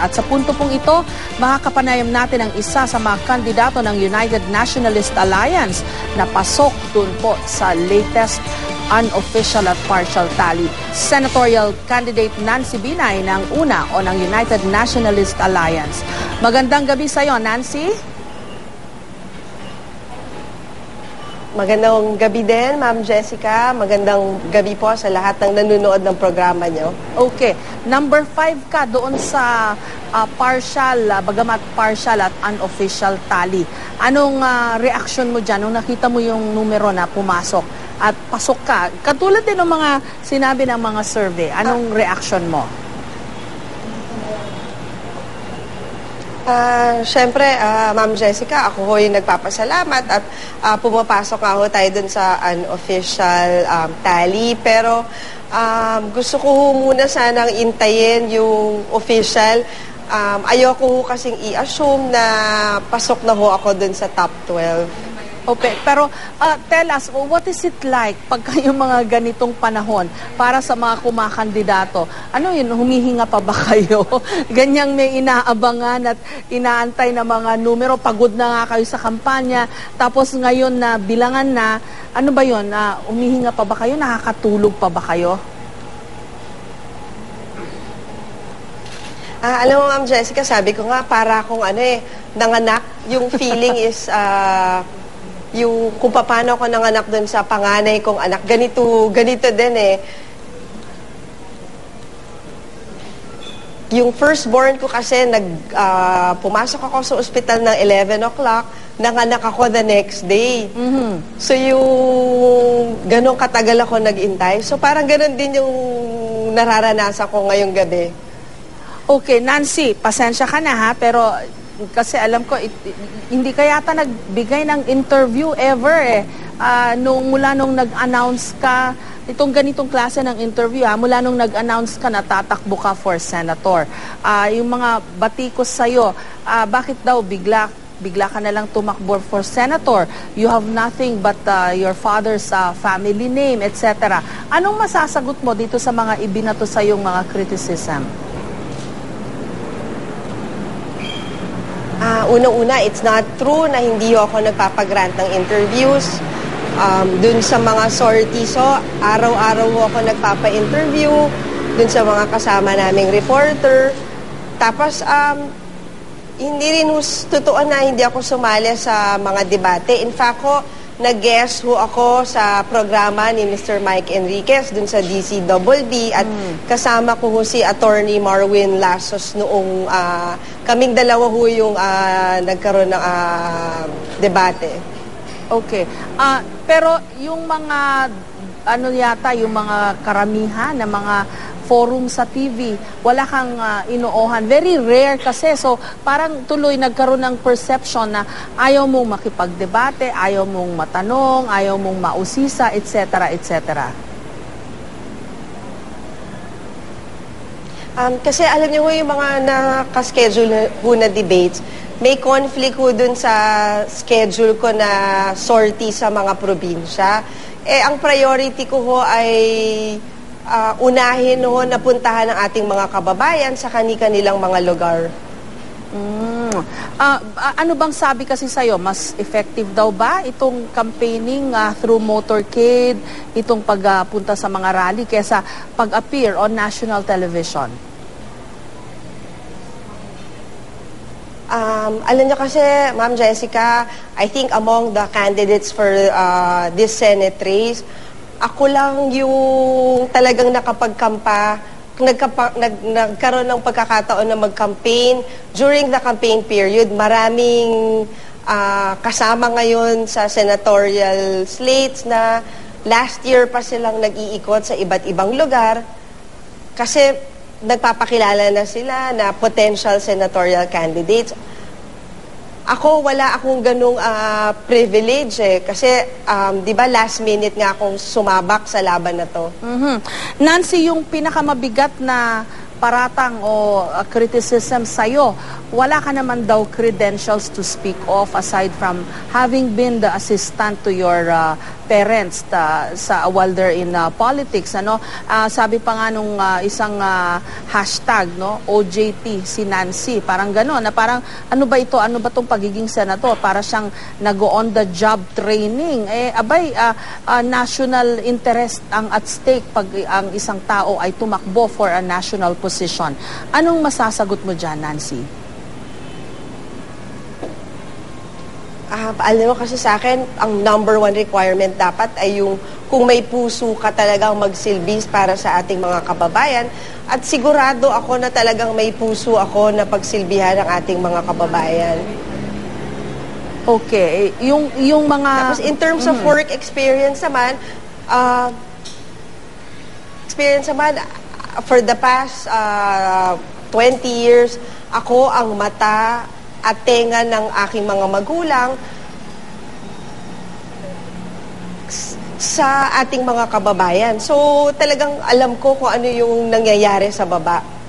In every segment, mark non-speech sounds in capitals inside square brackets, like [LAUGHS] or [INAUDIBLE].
At sa punto pong ito, makakapanayam natin ang isa sa mga kandidato ng United Nationalist Alliance na pasok dun po sa latest unofficial at partial tally. Senatorial candidate Nancy Binay ng una o ng United Nationalist Alliance. Magandang gabi sa iyo, Nancy. Magandang gabi din, Ma'am Jessica. Magandang gabi po sa lahat ng nanonood ng programa nyo. Okay. Number five ka doon sa uh, partial, uh, bagamat partial at unofficial tally. Anong uh, reaction mo dyan nung nakita mo yung numero na pumasok at pasok ka? Katulad din ng mga sinabi ng mga survey. Anong reaction mo? Uh, Siyempre, uh, Ma'am Jessica, ako ho yung nagpapasalamat at uh, pumapasok nga ho tayo dun sa unofficial um, tally. Pero um, gusto ko muna sanang intayin yung official. Um, ayoko ho kasing i-assume na pasok na ho ako dun sa top 12. Okay, pero uh, tell us, what is it like pag yung mga ganitong panahon para sa mga kumakandidato? Ano yun, humihinga pa ba [LAUGHS] kayo? Ganyang may inaabangan at inaantay na mga numero, pagod na nga kayo sa kampanya, tapos ngayon na bilangan na, ano ba yun, uh, humihinga pa ba kayo? Nakakatulog pa ba kayo? Ah, alam mo, Ma'am Jessica, sabi ko nga, para akong ano eh, nanganak. Yung feeling is, uh, yung kung paano ako nanganak doon sa panganay kong anak. Ganito, ganito din eh. Yung firstborn ko kasi, nag, uh, pumasok ako sa ospital ng 11 o'clock, nanganak ako the next day. Mm-hmm. So yung ganong katagal ako nag-intay. So parang ganon din yung nararanasan ko ngayong gabi. Okay, Nancy, pasensya ka na ha, pero kasi alam ko, it, hindi ka yata nagbigay ng interview ever eh. Uh, nung, mula nung nag-announce ka, itong ganitong klase ng interview, ha, mula nung nag-announce ka na tatakbo ka for senator. Uh, yung mga batikos sa'yo, uh, bakit daw bigla bigla ka na lang tumakbo for senator. You have nothing but uh, your father's uh, family name, etc. Anong masasagot mo dito sa mga ibinato sa yung mga criticism? Unang-una, it's not true na hindi ako nagpapagrant ng interviews. Um, dun sa mga sorties, so, araw-araw ako nagpapa-interview. Dun sa mga kasama naming reporter. Tapos, um, hindi rin totoo na hindi ako sumali sa mga debate. In fact, ko, nag-guest ho ako sa programa ni Mr. Mike Enriquez dun sa DCWB at mm. kasama ko ho si Attorney Marwin Lasos noong uh, kaming dalawa ho yung uh, nagkaroon ng uh, debate. Okay. Uh, pero yung mga ano yata yung mga karamihan na mga forum sa TV. Wala kang uh, inoohan. Very rare kasi. So, parang tuloy nagkaroon ng perception na ayaw mong makipagdebate, ayaw mong matanong, ayaw mong mausisa, etc. etc. Um, kasi alam niyo ho yung mga nakaschedule ho na debates, may conflict ho dun sa schedule ko na sortie sa mga probinsya. Eh, ang priority ko ho ay uh, unahin ho na puntahan ng ating mga kababayan sa kani-kanilang mga lugar. Mm. Uh, ano bang sabi kasi sa'yo? Mas effective daw ba itong campaigning uh, through motorcade, itong pagpunta uh, sa mga rally kesa pag-appear on national television? Um, alam niyo kasi, Ma'am Jessica, I think among the candidates for uh, this Senate race, ako lang yung talagang nakapagkampa, nagkapa, nag, nagkaroon ng pagkakataon na mag-campaign. During the campaign period, maraming uh, kasama ngayon sa senatorial slates na last year pa silang nag-iikot sa iba't ibang lugar kasi nagpapakilala na sila na potential senatorial candidates. Ako, wala akong ganung uh, privilege eh. Kasi, um, di ba, last minute nga akong sumabak sa laban na to. Mm-hmm. Nancy, yung pinakamabigat na paratang o uh, criticism sa'yo, wala ka naman daw credentials to speak of aside from having been the assistant to your uh, parents ta, sa while they're in uh, politics ano? Ah, sabi pa nga nung uh, isang uh, hashtag no? OJT si Nancy parang gano'n na parang ano ba ito? Ano ba tong pagiging senador para siyang nag on the job training. Eh abay uh, uh, national interest ang at stake pag ang isang tao ay tumakbo for a national position anong masasagot mo diyan Nancy Ah, alam mo kasi sa akin, ang number one requirement dapat ay yung kung may puso ka talagang magsilbi para sa ating mga kababayan. At sigurado ako na talagang may puso ako na pagsilbihan ng ating mga kababayan. Okay, yung yung mga Tapos in terms of work experience naman, uh, experience naman, uh, for the past uh, 20 years, ako ang mata at tenga ng aking mga magulang sa ating mga kababayan. So talagang alam ko kung ano yung nangyayari sa baba.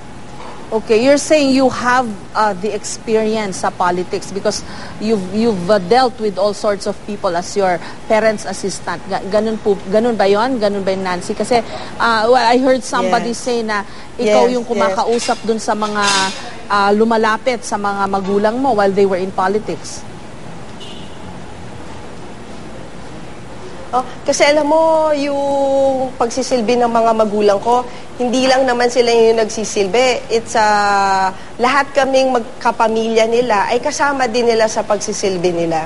Okay, you're saying you have uh, the experience sa politics because you've you've uh, dealt with all sorts of people as your parents' assistant. Ga- ganun po, ganun ba 'yon? Ganun ba yun, Nancy? Kasi uh, well, I heard somebody Yes. say na ikaw Yes, yung kumakausap dun sa mga uh, lumalapit sa mga magulang mo while they were in politics. Oh, kasi alam mo, yung pagsisilbi ng mga magulang ko, hindi lang naman sila yung nagsisilbi. It's uh, lahat kaming magkapamilya nila ay kasama din nila sa pagsisilbi nila.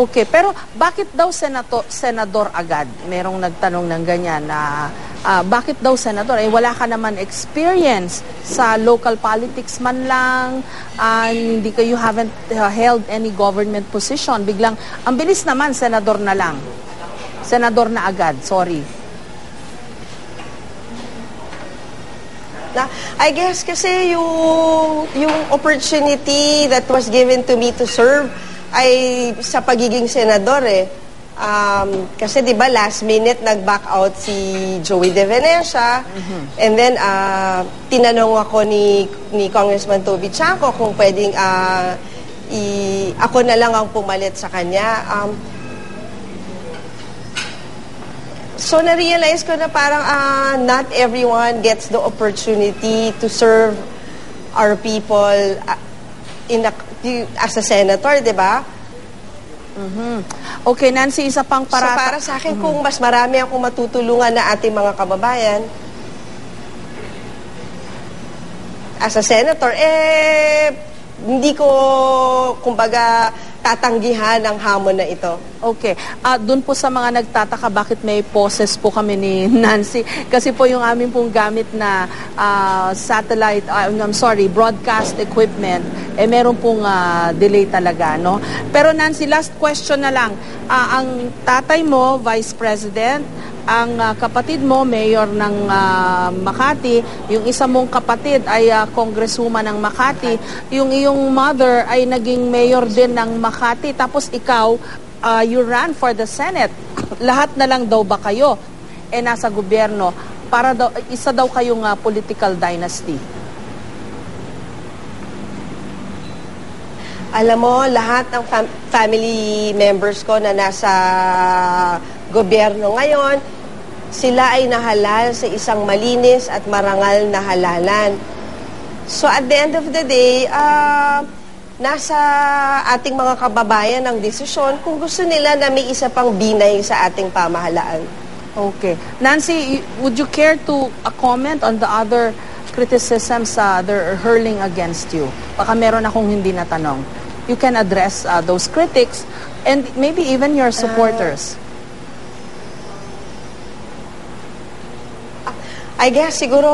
Okay, pero bakit daw senato, senador agad? Merong nagtanong ng ganyan na ah, bakit daw senador? Eh wala ka naman experience sa local politics man lang, ah, hindi ka you haven't uh, held any government position. Biglang ang bilis naman senador na lang. Senador na agad, sorry. I guess kasi yung, yung opportunity that was given to me to serve ay sa pagiging senador eh. Um, kasi di ba last minute nag-back out si Joey De Venecia and then uh, tinanong ako ni, ni Congressman Toby Chaco kung pwedeng uh, i, ako na lang ang pumalit sa kanya. Um, So na-realize ko na parang ah, not everyone gets the opportunity to serve our people ah, in a, as a senator, di ba? Okay, Nancy, isa pang So parata. para sa akin, kung mas marami akong matutulungan na ating mga kababayan, as a senator, eh, hindi ko, kumbaga, tatanggihan ang hamon na ito. Okay. Ah, doon po sa mga nagtataka bakit may poses po kami ni [LAUGHS] Nancy. Kasi po yung aming pong gamit na ah, satellite, ah, I'm sorry, broadcast equipment, eh meron pong ah, delay talaga, no? Pero Nancy, last question na lang. Ah, ang tatay mo, Vice President, ang ah, kapatid mo, mayor ng ah, Makati, yung isa mong kapatid ay ah, congresswoman ng Makati, yung iyong mother ay naging mayor din ng Makati, tapos ikaw, ah, you ran for the Senate. Lahat na lang daw ba kayo eh nasa gobyerno? Para daw, isa daw kayong ah, political dynasty. Alam mo, lahat ng fam- family members ko na nasa gobyerno ngayon, sila ay nahalal sa isang malinis at marangal na halalan. So at the end of the day, ah, nasa ating mga kababayan ang desisyon kung gusto nila na may isa pang binay sa ating pamahalaan. Okay. Nancy, would you care to uh, comment on the other criticisms uh, they're hurling against you? Baka meron akong hindi natanong. You can address uh, those critics and maybe even your supporters. I guess siguro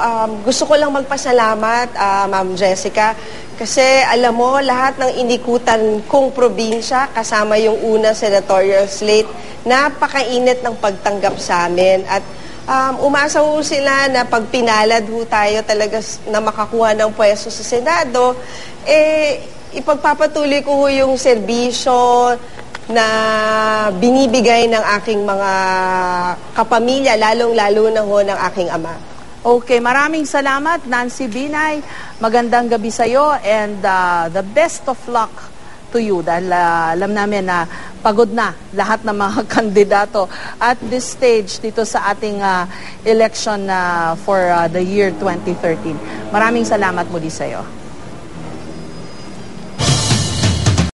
um, gusto ko lang magpasalamat, ah, Ma'am Jessica, kasi alam mo, lahat ng inikutan kong probinsya, kasama yung una senatorial slate, napakainit ng pagtanggap sa amin. At um, umasa ho sila na pag pinalad ho tayo talaga na makakuha ng pwesto sa Senado, eh, ipagpapatuloy ko ho yung serbisyo na binibigay ng aking mga kapamilya, lalong-lalo na ho ng aking ama. Okay, maraming salamat Nancy Binay. Magandang gabi sa iyo and uh, the best of luck to you dahil uh, alam namin na pagod na lahat ng mga [LAUGHS] kandidato at this stage dito sa ating uh, election uh, for uh, the year 2013. Maraming salamat muli sa iyo.